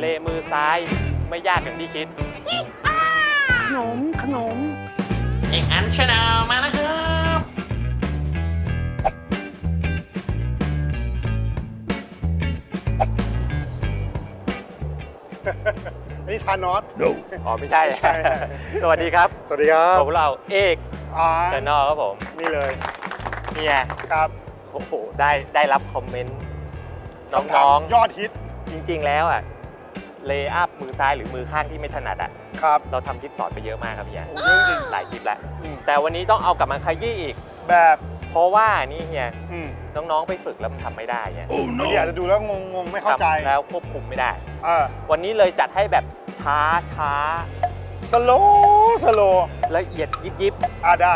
เลมือซ้าย ไม่ยากอย่างที่คิด ขนม ขนมเอกอันชาแนลมาแล้วครับ อันนี้ทานอส อ๋อไม่ใช่ ใช่ สวัสดีครับสวัสดีครับพวกเราเอกอ่าชาแนลครับผมนี่เลย เนี่ยครับ โอ้โหได้ได้รับคอมเมนต์คำถามน้องยอดฮิต ๆ จริง ๆ แล้วอะ เลย์อัพมือซ้ายหรือมือข้างที่ไม่ถนัดอะครับ เราทำคลิปสอนไปเยอะมากครับพี่แอนโอ้เรื่องจริงหลายคลิปแล้วอืม แต่วันนี้ต้องเอากลับมาขยี้อีก แบบเพราะว่านี่เฮียอืมน้องๆไปฝึกแล้วมันทำไม่ได้เนี่ยบางทีอาจจะดูแล้วงงงๆไม่เข้าใจทำแล้วควบคุมไม่ได้อ่าวันนี้เลยจัดให้แบบช้าช้าสโลสโลละเอียดยิบยิบอ่าได้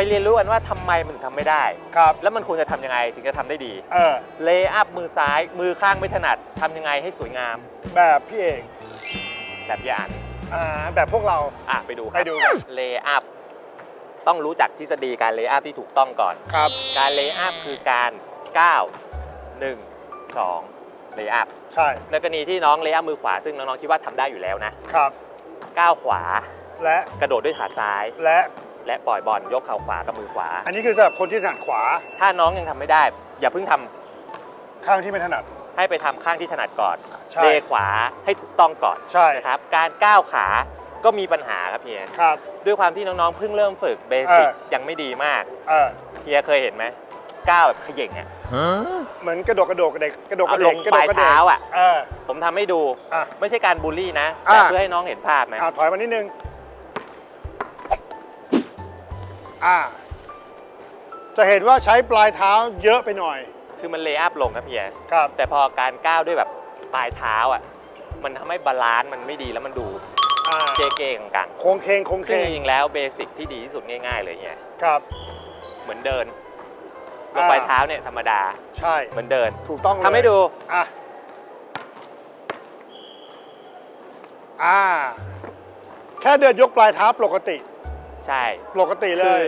ไปเรียนรู้กันว่าทำไมมันถึงทำไม่ได้ ครับแล้วมันควรจะทำยังไงถึงจะทำได้ดีเออเลย์อัพมือซ้ายมือข้างไม่ถนัดทำยังไงให้สวยงามแบบพี่เอกแบบพี่อ่านอ่าแบบพวกเรา อะไปดูคไปรับดูกัน เลย์อัพต้องรู้จักทฤษฎีการเลย์อัพที่ถูกต้องก่อน ครับ การเลย์อัพคือการก้าว1 2 เลย์อัพใช่ในกรณีที่น้องเลย์อัพมือขวา ซึ่งน้องๆคิดว่าทำได้อยู่แล้วนะ ครับ ก้าวขวาและกระโดดด้วยขาซ้าย และ และปล่อยบอลยกเข่าขวากับมือขวา อันนี้คือสำหรับคนที่ถนัดขวาถ้าน้องยังทำไม่ได้ อย่าเพิ่งทำข้างที่ไม่ถนัด ให้ไปทำข้างที่ถนัดก่อนใช่เลขวาให้ถูกต้องก่อนใช่ นะครับการก้าวขาก็มีปัญหาครับเฮียครับ ด้วยความที่น้องๆเพิ่งเริ่มฝึกเบสิกเออ ยังไม่ดีมากเออเฮียเคยเห็นไหมก้าวแบบเขย่งอะ เหมือนกระโดดกระโดดกระเดกกระโดดกเอาระลเดกงกระปโดดลายกระเดกเท้าอะเออ ผมทำให้ดูอะไม่ใช่การบูลลี่นะอะแต่เพื่อให้น้องเห็นภาพนะ อ่าถอยมานิดนึง อ่า จะเห็นว่าใช้ปลายเท้าเยอะไปหน่อย คือมันเลย์อัพลงครับเฮียครับ แต่พอการก้าวด้วยแบบปลายเท้าอะ มันทำให้บาลานซ์มันไม่ดีแล้วมันดูอ่าเก๊ๆกังโค้งเคงโค้งๆเคซึ่งงจริงๆแล้วเบสิกที่ดีที่สุดง่ายๆเลยเฮียครับ เหมือนเดินลงอ่า ปลายเท้าเนี่ยธรรมดาใช่ เหมือนเดินถูกต้องเลยทำให้ดูอะอ่า แค่เดินยกปลายเท้าปกติ ใช่ปกติเลคือย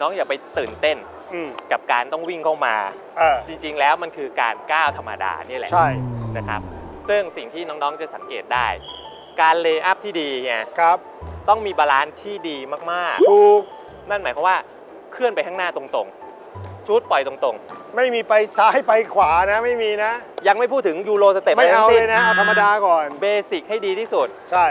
น้องอย่าไปตื่นเต้นอืมกับการต้องวิ่งเข้ามา เออจริงๆ แล้วมันคือการก้าวธรรมดานี่แหละใช่ นะครับ ซึ่งสิ่งที่น้องๆจะสังเกตได้ การเลย์อัพที่ดีไงครับต้องมีบาลานซ์ที่ดีมากถูกๆ นั่นหมายความว่าเคลื่อนไปข้างหน้าตรงๆ ชุดปล่อยตรงไม่มีไปซ้ายไปขวานะ ไม่มีนะ ๆ ยังไม่พูดถึงยูโรสเต็ปไม่อะไรเอาทั้งเลสิ้นยนะ เอาธรรมดาก่อน เบสิกให้ดีที่สุด ใช่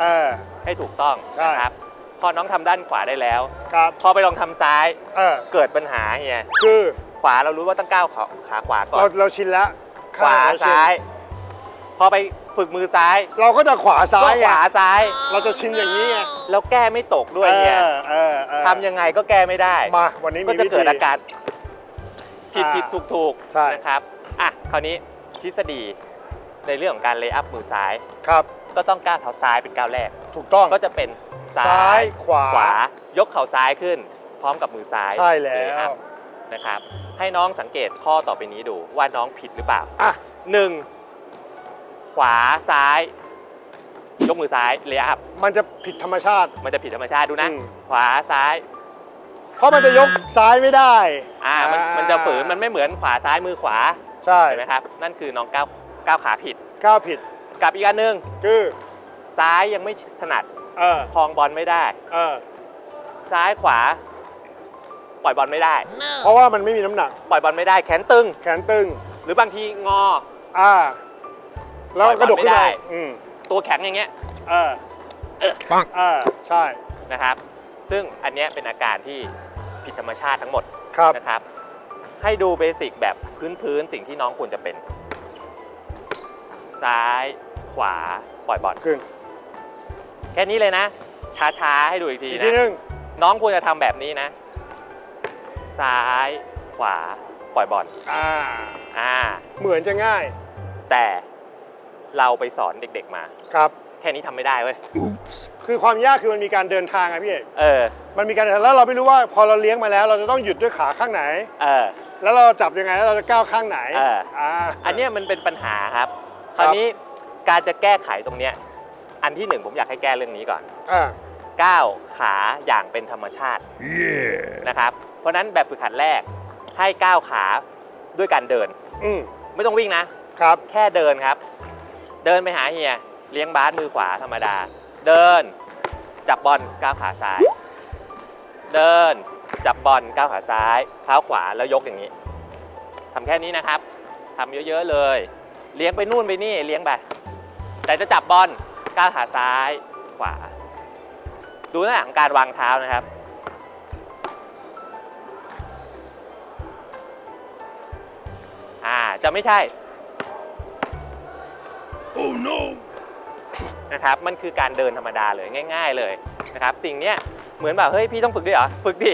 เออ ให้ถูกต้องใช่ นะครับ พอน้องทำด้านขวาได้แล้ว ครับพอไปลองทำซ้ายเออเกิดปัญหาเฮียคือขวาเรารู้ว่าต้องก้าวขาขาขวาก่อเราน เราชินแล้วขวาข้งเรชินซ้าย พอไปฝึกมือซ้ายเราก็จะขวาซ้าก็ยขวาไงซ้าย เราจะชินอย่างนี้ไงแล้วแก้ไม่ตกด้วยเนี่ยเออเออเออทำยังไงก็แก้ไม่ได้ มาวันนี้มีก็จะวิเกิธีดอาการผิดอ่าผิดถูกถูกใช่ นะครับ อะ คราวนี้ทฤษฎีในเรื่องของการเลย์อัพมือซ้าย ครับ ก็ต้องก้าวเท้าซ้ายเป็นก้าวแรก ถูกต้อง ก็จะเป็นซ้าซ้ายยขวา ขวายกเข่าซ้ายขึ้น พร้อมกับมือซ้ายใช่แล้วเยอัพนะครับ ให้น้องสังเกตข้อต่อไปนี้ดูว่าน้องผิดหรือเปล่าอะ หนึ่งขวาซ้าย ยกมือซ้ายเลย์อัพมันจะผิดธรรมชาติ มันจะผิดธรรมชาติดูนะ อืม ขวาซ้าย เพราะมันจะยกซ้ายไม่ได้อ่ามันมันจะฝืนมันไม่เหมือนขวาซ้ายมือขวาใช่เห็นไหมครับ นั่นคือน้องก้าวก้าวขาผิด ก้าวผิด กับอีกอันหนึ่งคือซ้ายยังไม่ถนัดเออคลองบอลไม่ได้ เออซ้ายขวา ปล่อยบอลไม่ได้ เพราะว่ามันไม่มีน้ำหนัก ปล่อยบอลไม่ได้ แขนตึง แขนตึง หรือบางทีงอ อ่า แล้วปล่อยบอลกระดกขึ้นไม่ไปได้อืมตัวแข็งอย่างเงี้ยเออปังเออใช่นะครับ ซึ่งอันเนี้ยเป็นอาการที่ผิดธรรมชาติทั้งหมดครับ นะครับ ให้ดูเบสิกแบบพื้นๆ สิ่งที่น้องควรจะเป็น ซ้าย ขวาปล่อยบอลขึ้นแค่นี้เลยนะ ช้าๆ ให้ดูอีกทีอีกทีนะนึงน้องควรจะทำแบบนี้นะ ซ้ายขวาปล่อยบอลอ่า อ่า เหมือนจะง่ายแต่เราไปสอนเด็กๆมา ครับ แค่นี้ทำไม่ได้เว้ยคือความยากคือมันมีการเดินทางอะพี่เอกเออ มันมีการเดินทางแล้วเราไม่รู้ว่าพอเราเลี้ยงมาแล้ว เราจะต้องหยุดด้วยขาข้างไหน เออ แล้วเราจับยังไงแล้วเราจะก้าวข้างไหนเอออ่าอันเนี้ยมันเป็นปัญหาครับ คราวนี้ การจะแก้ไขตรงเนี้ยอันที่หนึ่งผมอยากให้แก้เรื่องนี้ก่อน อ่าก้าวขาอย่างเป็นธรรมชาตินะครับ เพราะฉะนั้นแบบฝึกหัดแรกให้ก้าวขาด้วยการเดิน อืมไม่ต้องวิ่งนะ ครับ แค่เดินครับ เดินไปหาเฮียเลี้ยงบาสมือขวาธรรมดา เดิน จับบอลก้าวขาซ้าย เดิน จับบอลก้าวขาซ้ายเท้าขวาแล้วยกอย่างนี้ทำแค่นี้นะครับทำเยอะๆเลย เลี้ยงไปนู่นไปนี่เลี้ยงไป แต่จะจับบอลก้าวขาซ้ายขวา ดูหน้าของการวางเท้านะครับ อ่าจะไม่ใช่ oh no นะครับมันคือการเดินธรรมดาเลยง่าย ๆเลยนะครับ สิ่งเนี้ยเหมือนแบบเฮ้ยพี่ต้องฝึกด้วยเหรอฝึกดิ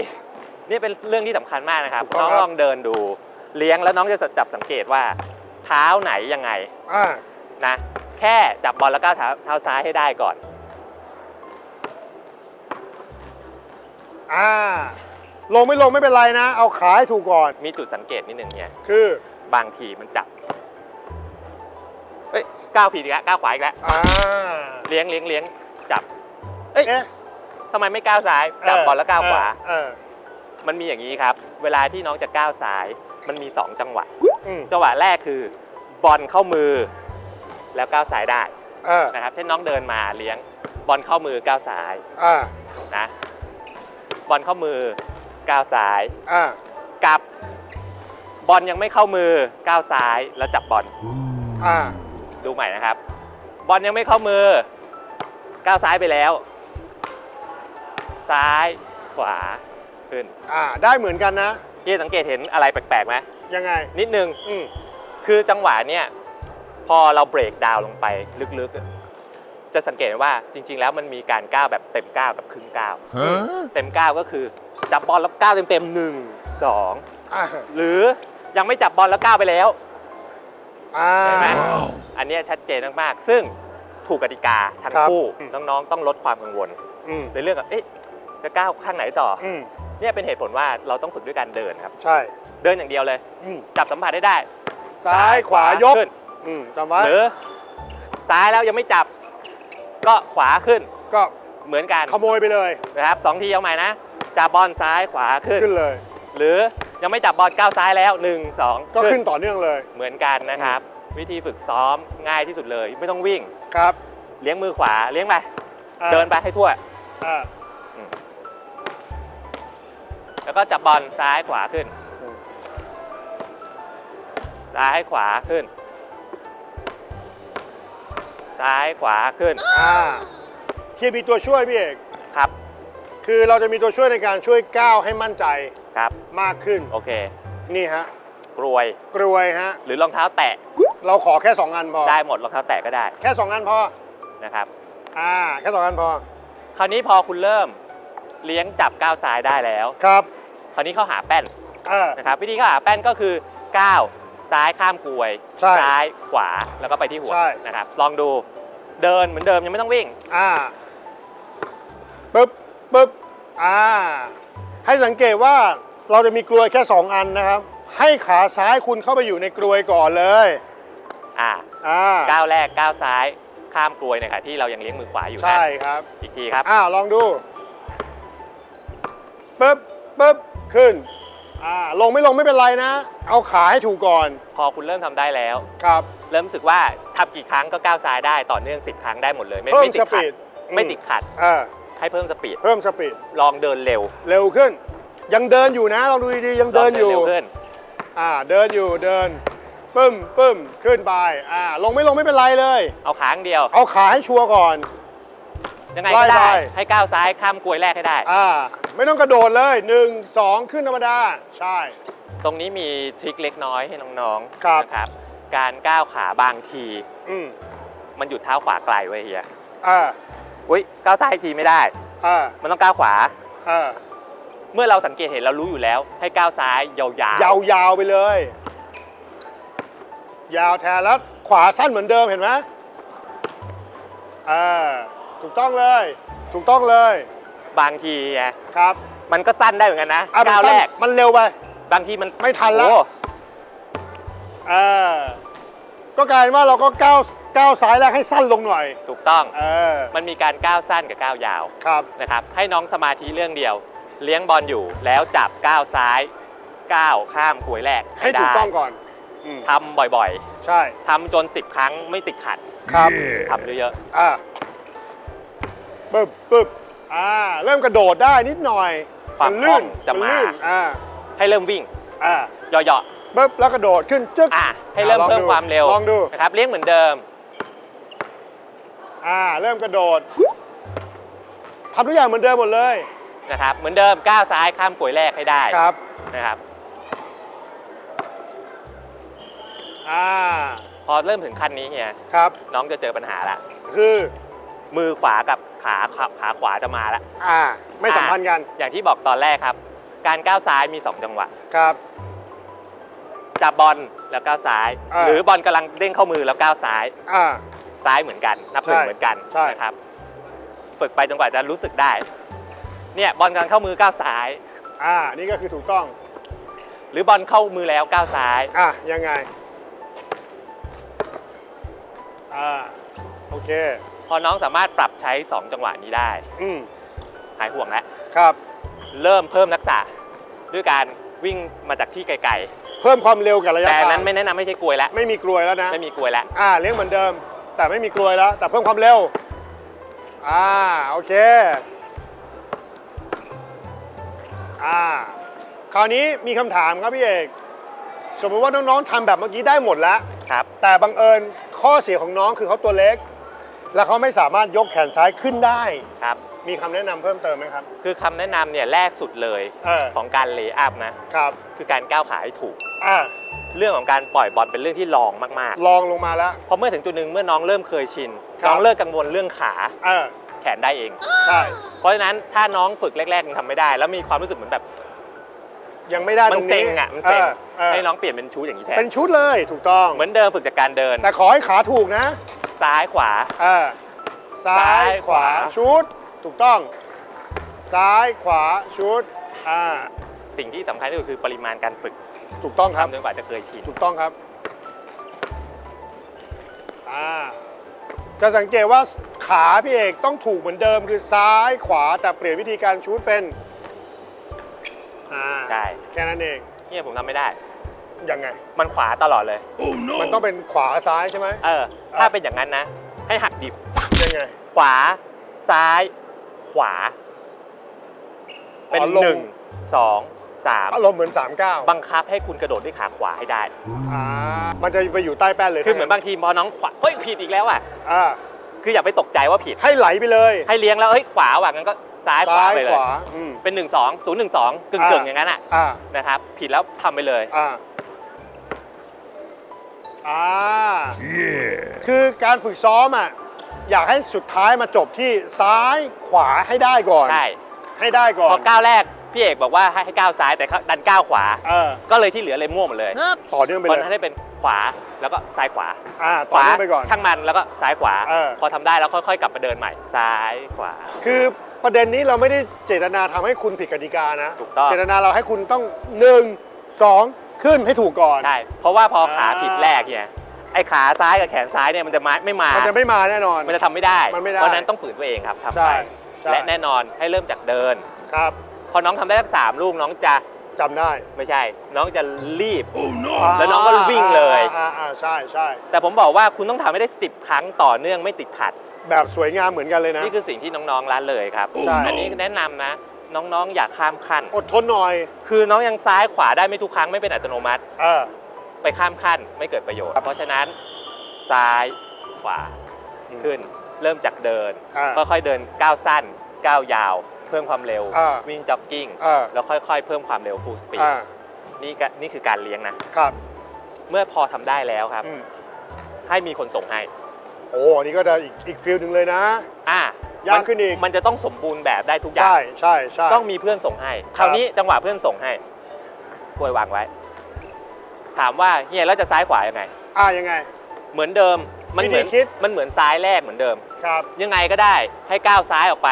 นี่เป็นเรื่องที่สำคัญมากนะครับถูกต้น้อองงครับลองเดินดู เลี้ยงแล้วน้องจะจับสังเกตว่า เท้าไหนยังไงอ่านะ แค่จับบอลแล้วก้าวเท้าเท้าซ้ายให้ได้ก่อน อ่า ลงไม่ลงไม่เป็นไรนะ เอาขาให้ถูกก่อน มีจุดสังเกตนิดหนึ่งเนี่ยคือบางทีมันจับเอ้ยก้าวผิดอีกแล้วก้าวขวาอีกแล้วอ่าเลี้ยงเลี้ยงเลี้ยงจับเอ้ยเอ๊ะทำไมไม่ก้าวซ้ายจับบอลแล้วก้าวขวา เออมันมีอย่างนี้ครับ เวลาที่น้องจะก้าวซ้าย มันมี 2 จังหวะอืมจังหวะแรกคือบอลเข้ามือ แล้วก้าวซ้ายได้เออนะครับเช่นน้องเดินมาเลี้ยงบอลเข้ามือก้าวซ้ายอ่านะบอลเข้ามือก้าวซ้ายอ่ากับบอลยังไม่เข้ามือก้าวซ้ายแล้วจับบอลอ่า ดูใหม่นะครับ บอลยังไม่เข้ามือก้าวซ้ายไปแล้ว ซ้ายขวาขึ้นอ่า ได้เหมือนกันนะพี่สังเกตเห็นอะไรแปลกๆไหมยังไง นิดนึง อืม คือจังหวะเนี่ย พอเราเบรกดาวน์ลงไปลึกๆอะจะสังเกตว่าจริง ๆ แล้วมันมีการก้าวแบบเต็มก้าวกับครึ่งก้าวเต็มก้าวก็คือจับบอลแล้วก้าวเต็มๆหนึ่งสองอ่าหรือยังไม่จับบอลแล้วก้าวไปแล้วอ่าเห็นไหมอันเนี้ยชัดเจนมากๆ ซึ่งถูกกติกาทั้งครับคู่อืมน้องๆ ต้องลดความกังวลอืมในเรื่องกับเอ๊ะจะก้าวข้างไหนต่อออืมเนี่ยเป็นเหตุผลว่าเราต้องฝึกด้วยการเดินครับ ใช่ เดินอย่างเดียวเลยอืมจับสัมผัสได้ได้ซ้ายขวายกขึ้น อืมจำไว้หรือซ้ายแล้วยังไม่จับ ก็ขวาขึ้นก็เหมือนกันขโมยไปเลยนะครับสองทีเอาใหม่นะจับบอลซ้ายขวาขึ้นขึ้นเลย หรือยังไม่จับบอลก้าวซ้ายแล้ว 1 2 ก็ขึ้นต่อเนื่องเลย เหมือนกันนะครับ วิธีฝึกซ้อมง่ายที่สุดเลย ไม่ต้องวิ่งครับ เลี้ยงมือขวาเลี้ยงไปอ่าเดินไปให้ทั่วอ่าแล้วก็จับบอลซ้ายขวาขึ้นอืมซ้ายขวาขึ้น ซ้ายขวาขึ้นอ่าเฮียมีตัวช่วยพี่เอกครับคือเราจะมีตัวช่วยในการช่วยก้าวให้มั่นใจครับ มากขึ้นโอเค นี่ฮะกรวยกรวยฮะหรือรองเท้าแตะเราขอแค่2อันพอได้หมดรองเท้าแตะก็ได้แค่2อันพอนะครับอ่าแค่2อันพอ คราวนี้พอคุณเริ่มเลี้ยงจับก้าวซ้ายได้แล้ว ครับ คราวนี้เข้าหาแป้นเออนะครับวิธีเข้าหาแป้นก็คือก้าว ซ้ายข้ามกลวยใช่ซ้ายขวาแล้วก็ไปที่หัวใช่ นะครับลองดูเดินเหมือนเดิมยังไม่ต้องวิ่ง อ่าปึ๊บปึ๊บอ่า ให้สังเกตว่าเราจะมีกลวยแค่ 2 อันนะครับ ให้ขาซ้ายคุณเข้าไปอยู่ในกลวยก่อนเลย อ่าอ่า ก้าวแรกก้าวซ้ายข้ามกลวยเนี่ยค่ะที่เรายังเลี้ยงมือขวาอยู่นะใช่ครับ อีกทีครับ อ่าลองดูปึ๊บปึ๊บขึ้น อ่าลงไม่ลงไม่เป็นไรนะ เอาขาให้ถูกก่อนพอคุณเริ่มทำได้แล้ว ครับ เริ่มรู้สึกว่าทำกี่ครั้งก็ก้าวซ้ายได้ต่อเนื่อง 10 ครั้งได้หมดเลย ไม่เพิ่มไม่ติสดขัปีดดไม่ติดขัดเออให้เพิ่มสปีดเพิ่มสปีดลองเดินเร็วเร็วขึ้น ยังเดินอยู่นะลองดูดีๆยังเดินอยู่ลงเร็วขึ้น อ่าเดินอยู่เดินปึ้มปึ้มขึ้นไปอ่าลงไม่ลงไม่เป็นไรเลย เอาขาข้างเดียว เอาขาให้ชัวร์ก่อน ยังไงก็ได้ ไล่ไป ให้ก้าวซ้ายข้ามกลวยแรกให้ได้ อ่า ไม่ต้องกระโดดเลยหนึ่งสองขึ้นธรรมดา ใช่ ตรงนี้มีทริคเล็กน้อยให้น้องครับ ๆนะครับ การก้าวขาบางที อืมมันหยุดเท้าขวาไกลไว้ยเฮียอ่าอุ้ยก้าวซ้ายอีกทีไม่ได้ อ่ามันต้องก้าวขวา อ่าเมื่อเราสังเกตเห็นเรารู้อยู่แล้ว ให้ก้าวซ้ายยาวๆ ยาวๆไปเลย ยาวแทนแล้วขวาสั้นเหมือนเดิมเห็นไหมอ่าถูกต้องเลย ถูกต้องเลย บางทีไงครับมันก็สั้นได้เหมือนกันนะอะมันก้าวสั้แรนกมันเร็วไป บางทีมันไม่ทันแล้วโอ้อ่าก็กลายเป็นว่าเราก็ก้าวก้าวซ้ายแรกให้สั้นลงหน่อย ถูกต้องเออมันมีการก้าวสั้นกับก้าวยาวครับ นะครับ ให้น้องสมาธิเรื่องเดียว เลี้ยงบอลอยู่แล้วจับก้าวซ้ายก้าวข้ามกลวยแรกให้ถูกได้ต้องก่อนอืมทำบ่อยใช่ๆทำจน 10 ครั้งไม่ติดขัดครับทำเยอะอ่าปึ๊บปึ๊บ อ่าเริ่มกระโดดได้นิดหน่อยความนลื่นคล่องจะนมาลื่นอ่าๆให้เริ่มวิ่งอ่าเหยาะปึ๊บแล้วกระโดดขึ้นจึ๊กๆอะให้เริ่มอะลองเพิ่มดูความเร็วลองดูนะครับเลี้ยงเหมือนเดิม อ่าเริ่มกระโดดทำทุกอย่างเหมือนเดิมหมดเลยนะครับเหมือนเดิมก้าวซ้ายข้ามกลวยแรกให้ได้ครับนะครับอ่าพอเริ่มถึงขั้นนี้เนี่ยครับน้องจะเจอปัญหาละคือ มือขวากับขาขาขาขวาจะมาละอ่า ไม่สัมพันธ์กันอย่างที่บอกตอนแรกครับ การก้าวซ้ายมี 2 จังหวะ ครับ จับบอลแล้วก้าวซ้าย อ่า หรือบอลกำลังเด้งเข้ามือแล้วก้าวซ้าย อ่า ซ้ายเหมือนกันนับหนึ่งใช่เหมือนกันใช่ นะครับ ฝึกไปจนกว่าจะรู้สึกได้ เนี่ยบอลกำลังเข้ามือก้าวซ้าย อ่า นี่ก็คือถูกต้อง หรือบอลเข้ามือแล้วก้าวซ้าย อะ ยังไง อ่า โอเค พอน้องสามารถปรับใช้ 2 จังหวะนี้ได้ อืมหายห่วงแล้ว ครับ เริ่มเพิ่มทักษะด้วยการวิ่งมาจากที่ไกลเพิ่มความเร็วกับระๆ ยะแต่ทางนั้นไม่แนะนำไม่ใช่กลวยแล้ว ไม่มีกลวยแล้วนะ ไม่มีกลวยแล้ว อ่าเลี้ยงเหมือนเดิม แต่ไม่มีกลวยแล้ว แต่เพิ่มความเร็ว อ่าโอเค อ่า คราวนี้มีคำถามครับพี่เอกสมมติว่าน้องๆทำแบบเมื่อกี้ได้หมดแล้ว ครับ แต่บังเอิญข้อเสียของน้องคือเขาตัวเล็ก และเขาไม่สามารถยกแขนซ้ายขึ้นได้ ครับ มีคำแนะนำเพิ่มเติมไหมครับ คือคำแนะนำเนี่ยแรกสุดเลยเออ ของการเลย์อัพนะ ครับ คือการก้าวขาให้ถูก อ่าเรื่องของการปล่อยบอลเป็นเรื่องที่ลองมากลองลงมาแล้ว ๆ พอเมื่อถึงจุดหนึ่งเมื่อน้องเริ่มเคยชิน ครับ น้องเลิกกังวลเรื่องขาเออแขนได้เอง ใช่ เพราะฉะนั้นถ้าน้องฝึกแรกๆยังทำไม่ได้ แล้วมีความรู้สึกเหมือนแบบยังไม่ได้มัตนรงเซ็นี้งอะมันเซ็งออเออให้น้องเปลี่ยนเป็นชูอย่างนี้แทนเป็นชุดเลยถูกต้อง เหมือนเดิมฝึกจากการเดิน แต่ขอให้ขาถูกนะ ซ้ายขวา เออซ้าซ้ายยขวาขวาชุด ถูกต้อง ซ้ายขวาชุด อ่า สิ่งที่สำคัญที่สุดคือปริมาณการฝึกถูกต้องครับ ทำจนกว่าจะเคยชิน ถูกต้องครับ อ่า จะสังเกตว่าขาพี่เอกต้องถูกเหมือนเดิมคือซ้ายขวาแต่เปลี่ยนวิธีการชูดเป็น อ่า ใช่ แค่นั้นเอง เนี่ยผมทำไม่ได้ ยังไง มันขวาตลอดเลย มันต้องเป็นขวาซ้ายใช่ไหมเออ ถ้าเป็นอย่างนั้นนะ ให้หักดิบ ยังไง ขวา ซ้าย ขวา เป็นอ๋อลง หนึ่งสองสามอารมณ์เหมือน39บังคับให้คุณกระโดดด้วยขาขวาให้ได้ อ่ามันจะไปอยู่ใต้แป้นเลยคือเหมือนบางทีพอน้องขวาเฮ้ยผิดอีกแล้วอะ อ่าคืออย่าไปตกใจว่าผิด ให้ไหลไปเลยให้เลี้ยงแล้วเฮ้ยขวาว่ะงั้นก็ซ้ายขวาซ้ายไปเลขยวาอืมเป็น1 2 0 1 2กึ่งกึ่งๆอย่างนั้นอะอ่านะครับ ผิดแล้วทำไปเลย อ่า อ่าคือการฝึกซ้อมอะอยากให้สุดท้ายมาจบที่ซ้ายขวาให้ได้ก่อนใช่ให้ได้ก่อพอนก้าวแรกพี่เอกบอกว่าให้ให้ก้าวซ้ายแต่เขาดันก้าวขวา เออก็เลยที่เหลือเลยมั่วหมดเลยต่อเนื่องไปเพราะเลฉะนั้นให้เป็นขวาแล้วก็ซ้ายขวาอ่าขต่อวาเนื่องไปก่อน ช่างมันแล้วก็ซ้ายขวา เออ พอทำได้แล้วค่อยๆ กลับมาเดินใหม่ ซ้ายขวา คือประเด็นนี้เราไม่ได้เจตนาทำให้คุณผิดกติกานะ ถูกต้อง เจตนาเราให้คุณต้องหนึ่งสอง ขึ้นให้ถูกก่อน ใช่ เพราะว่าพอขาอ่าผิดแรกเนี่ย ไอ้ขาซ้ายกับแขนซ้ายเนี่ยมันจะมาไม่มา มันจะไม่มาแน่นอน มันจะทำไม่ได้ มันไม่ได้เพราะฉะนั้นต้องฝืนตัวเองครับทำใช่ไป ใช่ และแน่นอนให้เริ่มจากเดิน ครับพอน้องทำได้สักสามลูกน้องจะจำได้ไม่ใช่ น้องจะรีบ แล้วน้องก็วิ่งเลย อ่าอ่าใช่ใช่แต่ผมบอกว่าคุณต้องทำให้ได้ 10 ครั้งต่อเนื่องไม่ติดขัด แบบสวยงามเหมือนกันเลยนะ นี่คือสิ่งที่น้องๆร้านเลยครับ ใช่ อันนี้แนะนำนะ น้องๆ อย่าข้ามขั้น อดทนหน่อย คือน้องยังซ้ายขวาได้ไม่ทุกครั้งไม่เป็นอัตโนมัติ เออ ไปข้ามขั้นไม่เกิดประโยชน์ เพราะฉะนั้นซ้ายขวาอืมขึ้น เริ่มจากเดินอ่าค่อยๆเดินก้าวสั้นก้าวยาว เพิ่มความเร็วอ่าวิ่งจ็อกกิ้งอ่าแล้วค่อยๆ เพิ่มความเร็ว full speed อ่านี่ก็นี่คือการเลี้ยงนะครับ เมื่อพอทำได้แล้วครับอืมให้มีคนส่งให้ โอ้อันนี่ก็จะอีกอีกฟิลหนึ่งเลยนะ อะ ยากขึ้นอีก มันจะต้องสมบูรณ์แบบได้ทุกอย่าง ใช่ใช่ใช่ต้องมีเพื่อนส่งให้ คราวนี้จังหวะเพื่อนส่งให้กล้วยวางไว้ ถามว่าเฮียแล้วจะซ้ายขวายังไง อ่ายังไง เหมือนเดิม มันเหมือนวิธีคิดมันเหมือนซ้ายแรกเหมือนเดิม ครับ ยังไงก็ได้ให้ก้าวซ้ายออกไป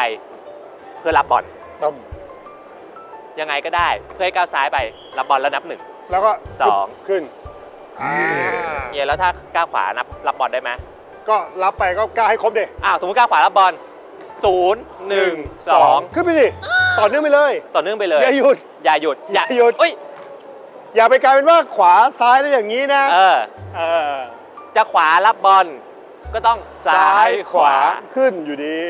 เพื่อรับบอลตึมยังไงก็ได้เพื่อให้ก้าวซ้ายไปรับบอลแล้วนับหนึ่งแล้วก็สองขึ้นอ่าเฮียแล้วถ้าก้าวขวานับรับบอลได้ไหมก็รับไปก็กล้าให้ครบเด็อ้าวสมมติก้าวขวารับบอล ศูนย์หนึ่งสองขึ้นไปดิต่อเนื่องไปเลย ต่อเนื่องไปเลย อย่าหยุด อย่าหยุด อย่าหยุดเอ้ยอย่าไปกลายเป็นว่าขวาซ้ายแล้วอย่างนี้นะ เออ เออ จะขวารับบอลก็ต้องซ้ายขวาขึ้นอยู่ดี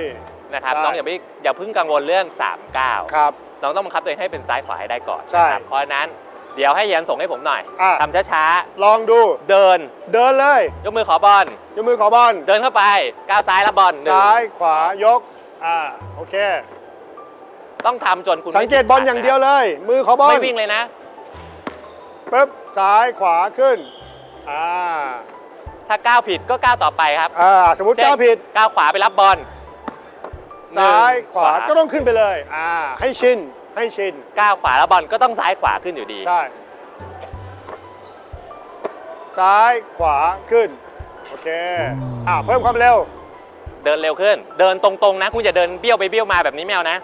นะครับใช่น้องอย่าไปอย่าเพิ่งกังวลเรื่อง3ก้าวครับ น้องต้องบังคับตัวเองให้เป็นซ้ายขวาให้ได้ก่อนใช่นะครับเพราะฉะนั้น เดี๋ยวให้เฮียันส่งให้ผมหน่อยอะ ทำช้าลองดู ๆ เดิน เดินเลยยกมือขอบอล ยกมือขอบอลเดินเข้าไป ก้าวซ้ายรับบอลหนึ่งซ้ายขวายก อ่าโอเค ต้องทำจนคุณสังเกตบอลอย่างเดียวเลย มือขอบอลไม่วิ่งเลยนะ ปึ๊บซ้ายขวาขึ้น อ่าถ้าก้าวผิดก็ก้าวต่อไปครับอ่าสมมติเช่นก้าวผิด ก้าวขวาไปรับบอลซ้ายหนึ่งขวาก็ต้องขึ้นไปเลย อ่า ให้ชิน ให้ชิน ก้าวขวารับบอลก็ต้องซ้ายขวาขึ้นอยู่ดี ใช่ ซ้ายขวาขึ้น โอเค อ่าเพิ่มความเร็ว เดินเร็วขึ้น เดินตรงๆนะ คุณอย่าเดินเบี้ยวไปเบี้ยวมาแบบนี้ไม่เอานะ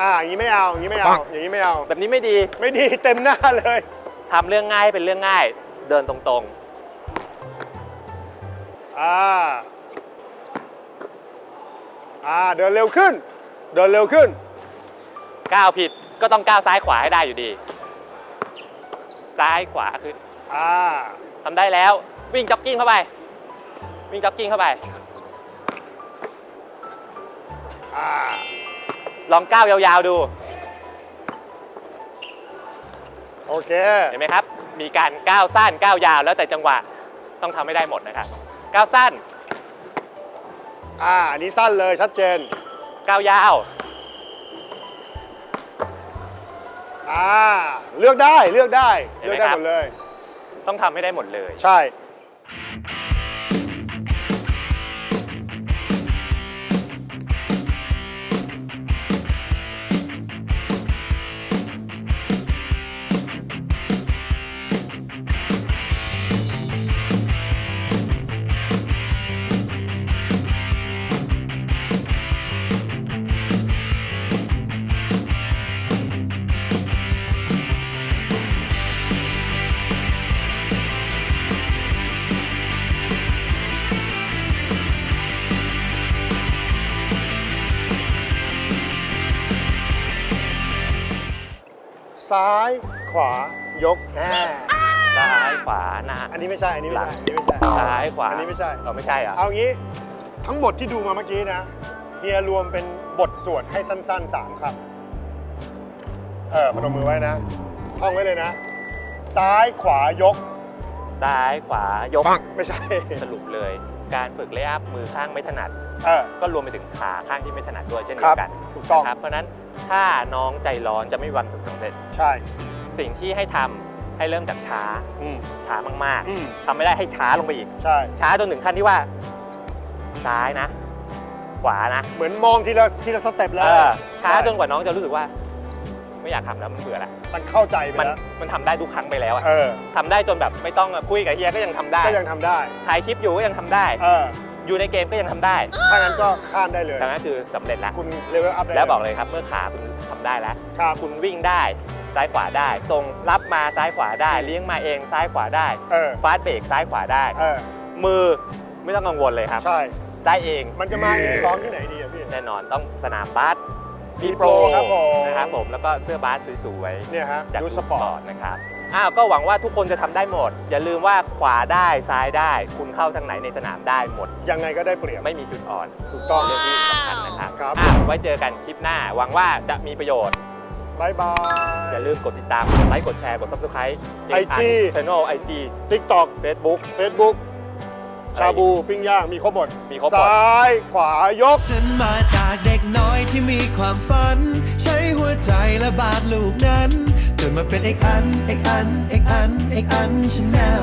อ่าอย่างนี้ไม่เอา อย่างนี้ไม่เอา อย่างนี้ไม่เอา แบบนี้ไม่ดีไม่ดีเต็มหน้าเลย ทำเรื่องง่ายให้เป็นเรื่องง่าย เดินตรงอ่า อ่า เดินเร็วขึ้น เดินเร็วขึ้นๆก้าวผิดก็ต้องก้าวซ้ายขวาให้ได้อยู่ดี ซ้ายขวาขึ้นอ่าทำได้แล้ว วิ่งจ็อกกิ้งเข้าไป วิ่งจ็อกกิ้งเข้าไป อ่าลองก้าวยาวๆดู โอเค เห็นไหมครับ มีการก้าวสั้นก้าวยาวแล้วแต่จังหวะต้องทำให้ได้หมดนะครับ ก้าวสั้น อ่าอันนี้สั้นเลยชัดเจน ก้าวยาว อ่าเลือกได้เลือกได้เห็นเลืไหมอกได้ครับหมดเลย ต้องทำให้ได้หมดเลย ใช่ ขวายกอ่าซ้ายขวาหน้า อันนี้ไม่ใช่ อันนี้ไม่หลัใช่งอันนี้ไม่ใช่ซ้ายขวา อันนี้ไม่ใช่ เราไม่ใช่เหรอ เอางี้ทั้งหมดที่ดูมาเมื่อกี้นะเฮียรวมเป็นบทสวดให้สั้นๆสามคำเออพนมมือไว้นะท่องไว้เลยนะ ซ้ายขวายก ซ้ายขวายกไม่ใช่ สรุปเลย การฝึกเลย์อัพมือข้างไม่ถนัด เออ ก็รวมไปถึงขาข้างที่ไม่ถนัดด้วยเช่นคเดีรัยบวกันถูกต้องนะครับเพราะฉะนั้น ถ้าน้องใจร้อนจะไม่มีวันสำเร็จ ใช่ สิ่งที่ให้ทำให้เริ่มจากช้า อืมช้ามากอืมๆทำไม่ได้ให้ช้าลงไปอีก ใช่ ช้าจนถึงขั้นที่ว่า ซ้ายนะ ขวานะเหมือนมองทีละทีละสเต็ปเลเอยอช้าจนกว่าน้องจะรู้สึกว่า ไม่อยากทำแล้วมันเบื่อละมันเข้าใจไปมันแล้วมันทำได้ทุกครั้งไปแล้วอะเออ ทำได้จนแบบไม่ต้องคุยกับเฮียก็ยังทำได้ก็ยังทำได้ ถ่ายคลิปอยู่ก็ยังทำได้ เออ อยู่ในเกมก็ยังทำได้ถ้างั้นก็ข้ามได้เลย ดังนั้นคือสำเร็จแล้ว คุณเลเวลอัพได้แล้วบอกเลยครับเมื่อขาคุณทำได้แล้ว ครับคุณวิ่งได้ซ้ายขวาได้ส่งรับมาซ้ายขวาได้ เลี้ยงมาเองซ้ายขวาได้เออฟาสต์เบรกซ้ายขวาได้ เออมือไม่ต้องกังวลเลยครับ ใช่ ได้เองมันจะมาเองซ้อมที่ไหนดีอะพี่ แน่นอนต้องสนามบาสมีมีโปรครับผม นะครับผมแล้วก็เสื้อบาสสวยเนี่ยฮะๆจากดูดูสสปปออร์ร์ตตนะครับ อ้าวก็หวังว่าทุกคนจะทำได้หมด อย่าลืมว่าขวาได้ซ้ายได้ คุณเข้าทางไหนในสนามได้หมด ยังไงก็ได้เปรียบไม่มีจุดอ่อนถูกต้องเรื่องที่สำคัญนะครับครับอะไว้เจอกันคลิปหน้า หวังว่าจะมีประโยชน์บายบายอย่าลืมกดติดตามกดไลค์กดแชร์กด subscribe IG channel IG TikTok Facebook Facebook ชาบูปิ้งย่างมีครบหมดมีครบหมด ซ้ายขวายก ฉันมาจากเด็กน้อยที่มีความฝัน ใช้หัวใจและบาดลูกนั้นจนมาเป็นเอกอันเอกอันเอกอันเอกอันชาแนล